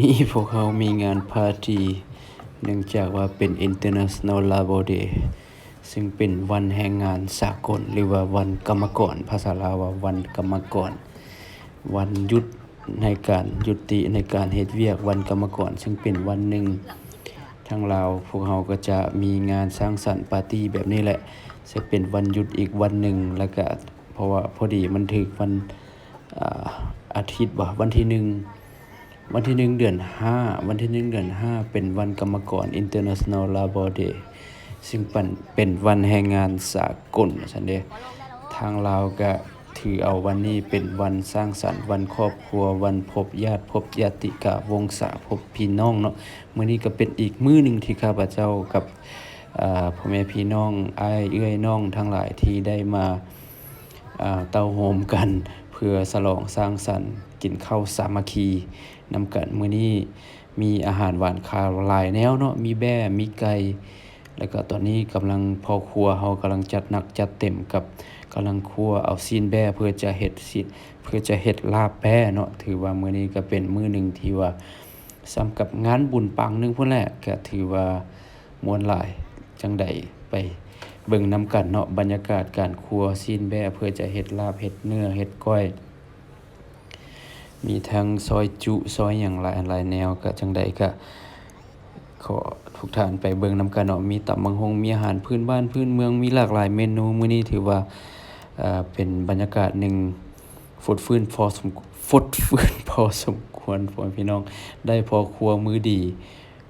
นี้พวกเขามีงานปาร์ตี้เนื่องจากว่าเป็น International Labor Day ซึ่งเป็นวันแรงงานสากล หรือว่าวันกรรมกร ภาษาลาวว่าวันกรรมกร วันหยุดในการยุติในการเฮ็ดเวียกวันกรรมกร ซึ่งเป็นวันหนึ่งทางลาวพวกเราก็จะมีงานสร้างสรรค์ปาร์ตี้แบบนี้แหละจะเป็นวันหยุดอีกวันหนึ่งแล้วก็เพราะว่าพอดีมันถึกวันอาอาทิตย์บ่วันที่หนึ่ง วันที่หนึ่งเดือนห้าวันที่หนึ่งเดือนห้าเป็นวันกรรมกร International Labor Day ซึ่งเป็นเป็นวันแรงงานสากลสันเดะทางลาวก็ถือเอาวันนี้เป็นวันสร้างสรรค์วันครอบครัววันพบญาติพบญาติกะวงศาพบพี่น้องเนาะมื้อนี้ก็เป็นอีกมื้อหนึ่งที่ข้าพเจ้ากับพ่อแม่พี่น้องอ้ายเอื้อยน้องทั้งหลายที่ได้มาเต้าโฮมกัน เพื่อฉลองสร้างสรรค์กินข้าวสามัคคี นำกันมื้อนี้มีอาหารหวานคาวหลายแนวเนาะมีแบ่มีไก่แล้วก็ตอนนี้กำลังพ่อครัวเฮากำลังจัดหนักจัดเต็มกับกำลังครัวเอาซีนแบ่เพื่อจะเฮ็ดสิเพื่อจะเฮ็ดลาบแบ่เนาะถือว่ามื้อนี้ก็เป็นมื้อหนึ่งที่ว่าซ้ำกับงานบุญปังหนึงพุ่นแหละก็ถือว่ามวลหลายจังใดไปเบิ่งนํกันเนาะบรรยากาศการครัวซีนแบ่เพื่อจะเฮ็ดลาบเฮ็ดเนื้อเฮ็ดก้อย มีทั้งซอยจุซอยหยังหลายหลายแนวก็จังใดก็ขอทุกท่านไปเบิ่งนำกันเนาะมีตำบักฮงมีอาหารพื้นบ้านพื้นเมืองมีหลากหลายเมนูมื้อนี้ถือว่าเอ่อเป็นบรรยากาศหนึ่งฟดฟื้นพอสมฟดฟื้นพอสมควรพ่อพี่น้องได้พอครัวมือดี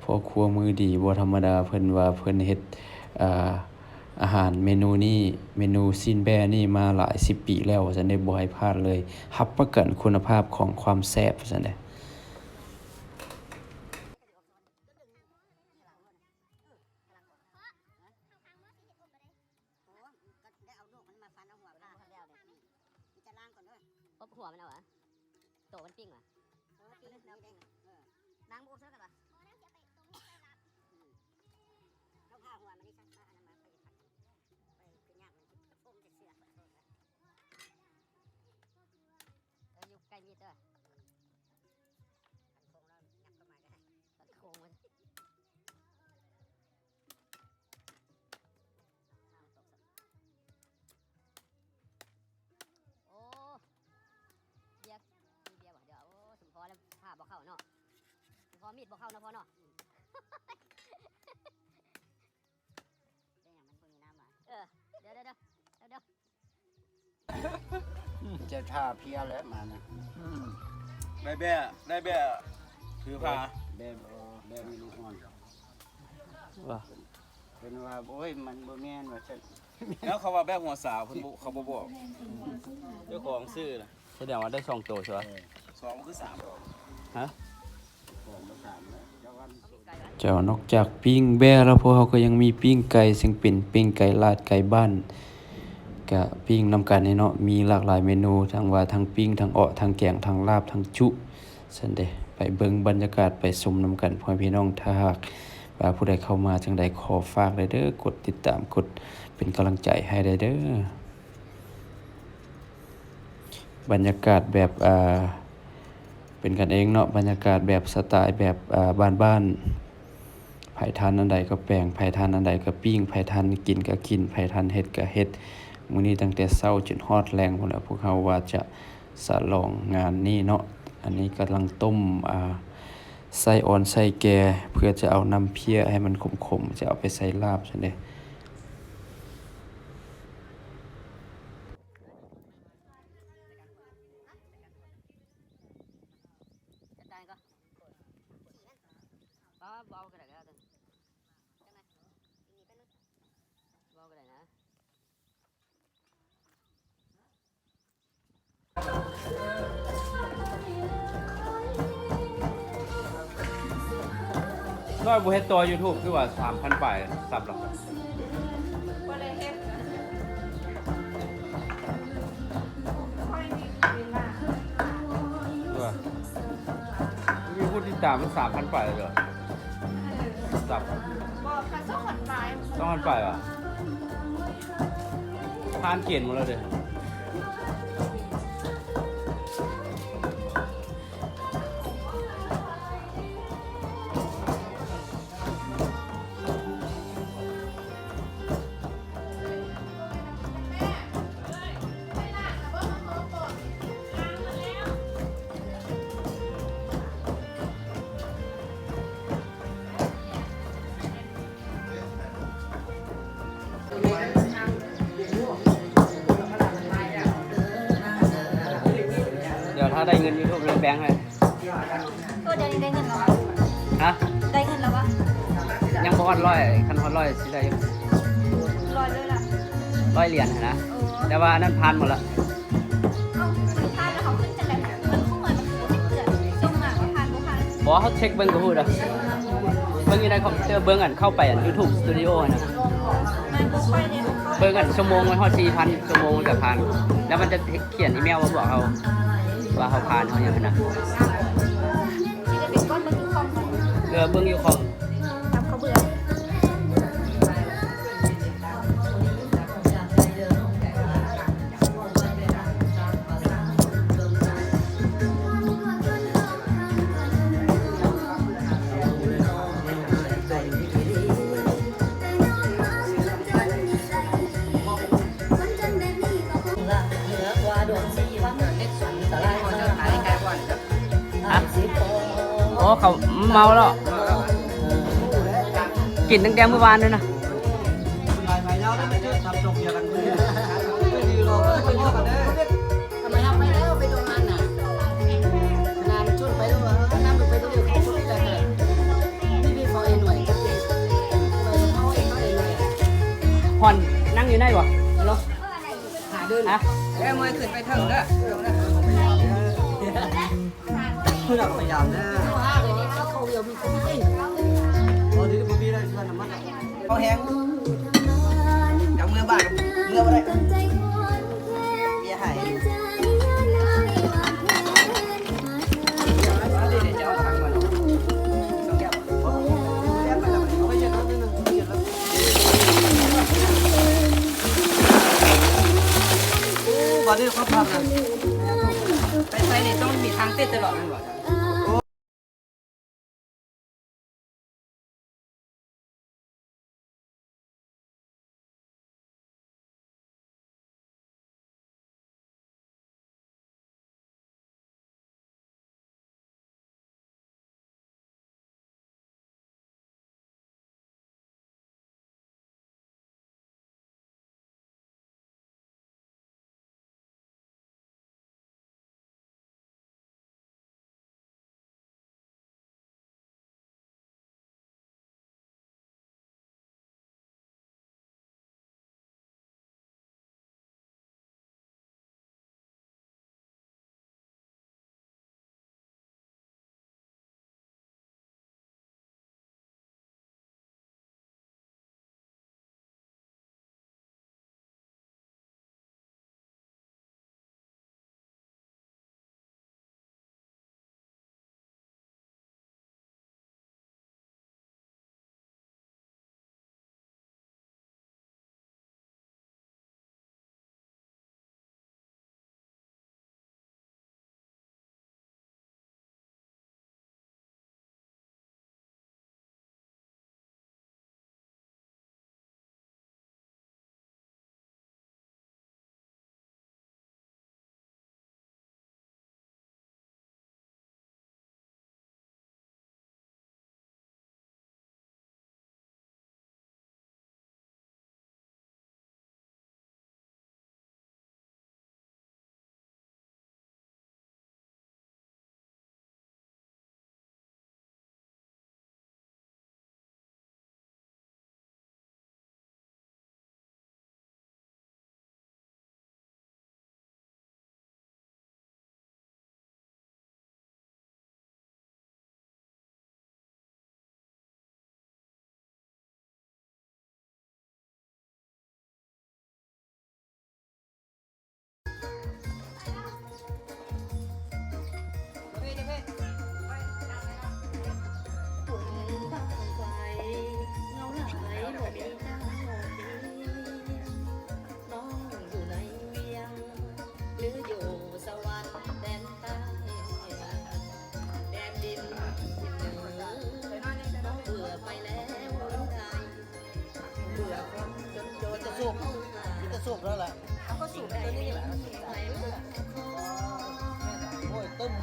พอครัวมือดีบ่ธรรมดาเพิ่นว่าเพิ่นเฮ็ดอ่า อาหารเมนูนี้เมนูซีนแบนี่มาหลายสิบปีแล้วฉันได้บ่ให้พลาดเลยรับประกันคุณภาพของความแซ่บฉันเด้ ยู่ใกล้มีดเด้อพันโคงแล้วยับเข้ามาก็ได้ตัดโค้งมันเอาตกสักโอ้เบียร์มีเบียร์บ่เดี๋ยวโอ้สมพอแล้วผ้าบ่เข้าเนาะสมพอมีดบ่เข้าเนาะพอเนาะได้อย่างมันเพิ่งมีน้ำมาเออเดี๋ยวเดี๋ยวเดี๋ยวเดี๋ยวเดี๋ยว จะท่าเพียแล้วมานะได้แบ่ได้แบ่ถือพาแบบเออแบบมีลูกอ่อนว่าเป็นว่าโอ้ยมันบ่แม่นว่าซั่นแล้วเขาว่าแบ่หัวสาวเพิ่นบ่เขาบ่บอกเจ้าของซื้อน่ะแสดงว่าได้2โตใช่ป่ะสองคือสามของมาถามแล้วเจ้าวันมีไก่ไหมเจ้านอกจากปิ้งแบ่แล้วพวกเขาก็ยังมีปิ้งไก่ซึ่งเป็นปิ้งไก่ลาดไก่บ้าน ก็ปิ้งนำกันนี่เนาะมีหลากหลายเมนูทั้งว่าทั้งปิ้งทั้งเออทั้งแกงทั้งลาบทั้งจุซั่นเด้ไปเบิ่งบรรยากาศไปชมนำกันพ่อพี่น้องถ้าหากว่าผู้ใดเข้ามาจังใดขอฝากเลยเด้อกดติดตามกดเป็นกำลังใจให้ได้เด้อบรรยากาศแบบอ่าเป็นกันเองเนาะบรรยากาศแบบสไตล์แบบอ่าบ้านๆไผทานอันใดก็แปลงไผทานอันใดก็ปิ้งไผทานกินก็กินไผทานเฮ็ดก็เฮ็ด มื้อนี้ตั้งแต่เช้าจนฮอดแรงพุ่นแหล้วพวกเขาว่าจะสะลองงานนี้เนาะอันนี้กำลังต้มอ่าไส้อ่อนไส้แก่เพื่อจะเอาน้ำเพี้ยให้มันขมๆ จะเอาไปใส่ลาบซั่นเด้ารก็ป้าเบาก็ได้ น้อยบ่เฮ็ดตัว YouTube คือว่า3,000ปลายซับหรอกบ่ได้เฮ็ดค่อยมีเวลาคือว่ามีผู้ติดตามมัน3,000ปลายเลยเหรอซับบ่ค่ะสองคนตาย2,000ปลายว่ะผ่านเกณฑ์หมดแล้วเด้อ เงิน YouTube เลยแบงค์เลยตัวเดียวนี้ได้เงินแล้ววะฮะได้เงินแล้ววะยังบ่ฮอดร้อยคันฮอดร้อยสิได้อยู่ลอยเลยล่ะร้อยเหรียญหั้นนะเออแต่ว่าอันนั้นผ่านหมดละเอามันผ่านแล้วเขาขึ้นจังไดมันคงเหมือนมันคือติดเตือนจงมาว่าผ่านบ่ผ่านบ่เขาเช็คเบิ่งก็ฮู้ดอกเบิ่งอยู่ในคอมพิวเตอร์เบิ่งอันเข้าไปอัน YouTube Studio นะมันบ่ค่อยได้เขาเบิ่งอันชั่วโมงมันฮอด4,000ชั่วโมงมันก็ผ่านแล้วมันจะเขียนอีเมลมาบอกเขา ว่าเขาผ่านเขาอย่างนั้นนะที่ได้เป็นก้อนมันคือคอมเออเบิ่งอยู่คอม เขาเมาแล้วกินตั้งแต่เมื่อวานเลยนะทำไมเอาไปแล้วไปโรงงานน่ะงานชุดไปแล้วน้ำไปตัวเดียวเขาชุดได้เลยนี่พี่เขาเองหน่วยเขาเองเขาเองหน่วยฮอนนั่งอยู่ไหนวะฮัลโหาเดินฮะแม่มวยขึ้นไปเถิงเด้อะพยายามนะ เขาแห้งจากเมื่อบ้านเมื่อไร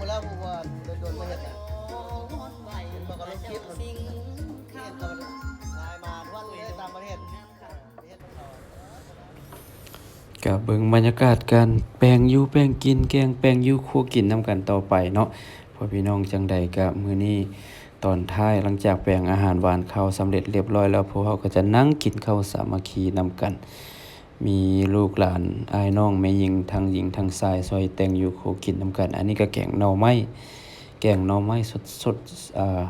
ยตึ้มมาแล้วว่าโดนมาเห็ดอะเป็นมากับลูกคิดมันเห็ดตอนนายมาวันนี้ตามประเทศก็เบิ่งบรรยากาศการแปลงยูแปลงกินแกงแปลงยูครัวกินนํกันต่อไปเนาะพ่อพี่น้องจังใดก็มื้อนี้ตอนท้ายหลังจากแปลงอาหารหวานข้าวสำเร็จเรียบร้อยแล้วพวกเราก็จะนั่งกินข้าวสามัคคีนำกัน มีลูกหลานอายน้องแม่หญิงทั้งหญิงทั้งชายซอยแต่งอยู่โคกินนำกัน อันนี้ก็แกงหน่อไม้แกงหน่อไม้สดๆอ่า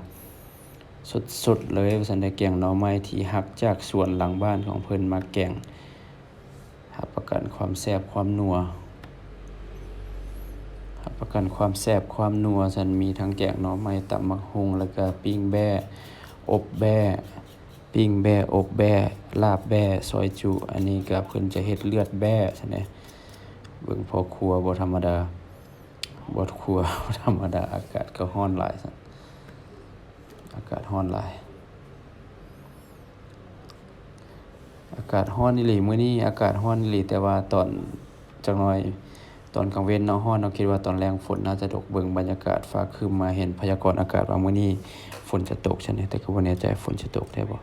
สดๆเลยว่าซั่นได้แกงหน่อไม้ที่หักจากสวนหลังบ้านของเพิ่นมาแกงรับประกันความแซ่บความนัวรับประกันความแซ่บความนัวซั่นมีทั้งแกงหน่อไม้ตำมักฮุงแล้วก็ปิ้งแบ้อบแบ้ ปิ้งแบ่อบแบ่ลาบแบ่ซอยจุ อันนี้ก็เพิ่นจะเฮ็ดเลือดแบ่ใช่ไหมเบิ่งพอครัวบ่ธรรมดาบ่ครัวบ่ธรรมดา อากาศก็ร้อนหลายซั่นอากาศร้อนหลาย อากาศร้อนอีหลีมื้อนี้อากาศร้อนอีหลีแต่ว่าตอนจักหน่อยตอนกลางเว้นเนาะร้อนเนาะคิดว่าตอนแรงฝนน่าจะตกเบิ่งบรรยากาศฟ้าครึ้มมาเห็นพยากรณ์อากาศว่ามื้อนี้ฝนจะตกใช่ไหมแต่ก็บ่แน่ใจฝนจะตกได้บ่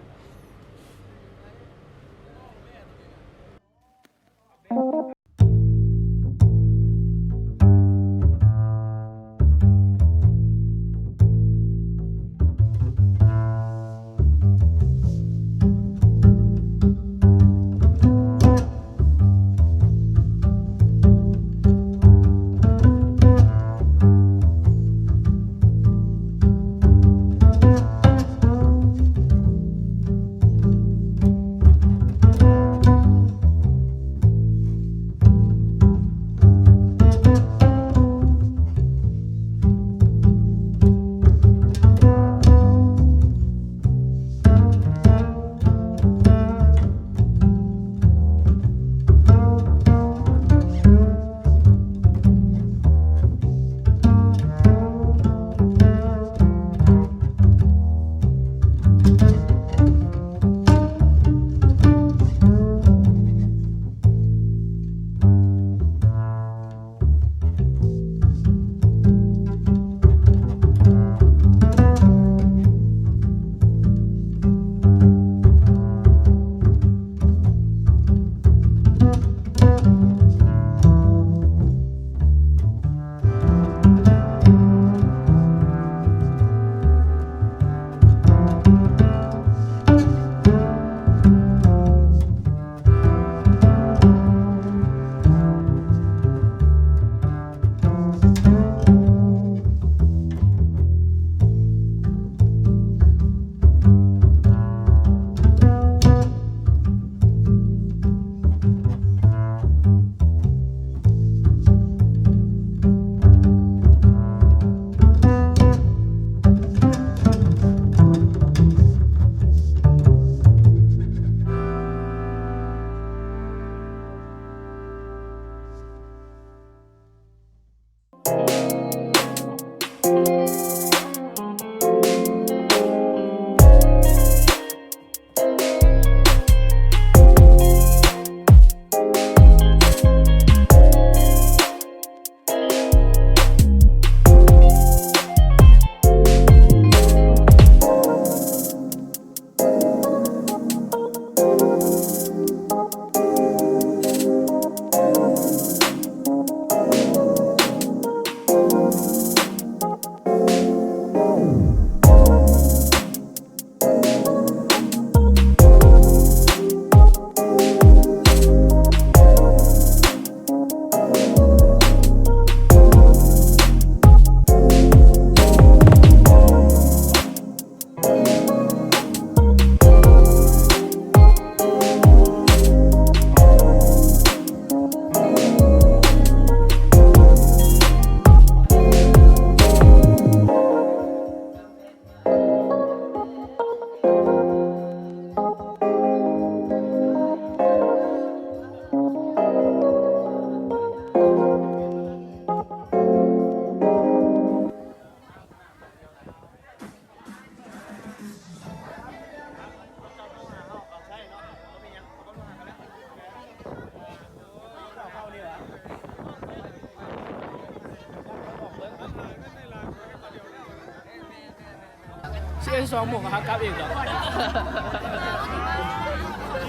เชื่อสองหมู่ครับกลับอีกเหรอ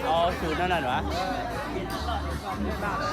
อ๋อสูตรนั่นน่ะวะไม่บ้าเลย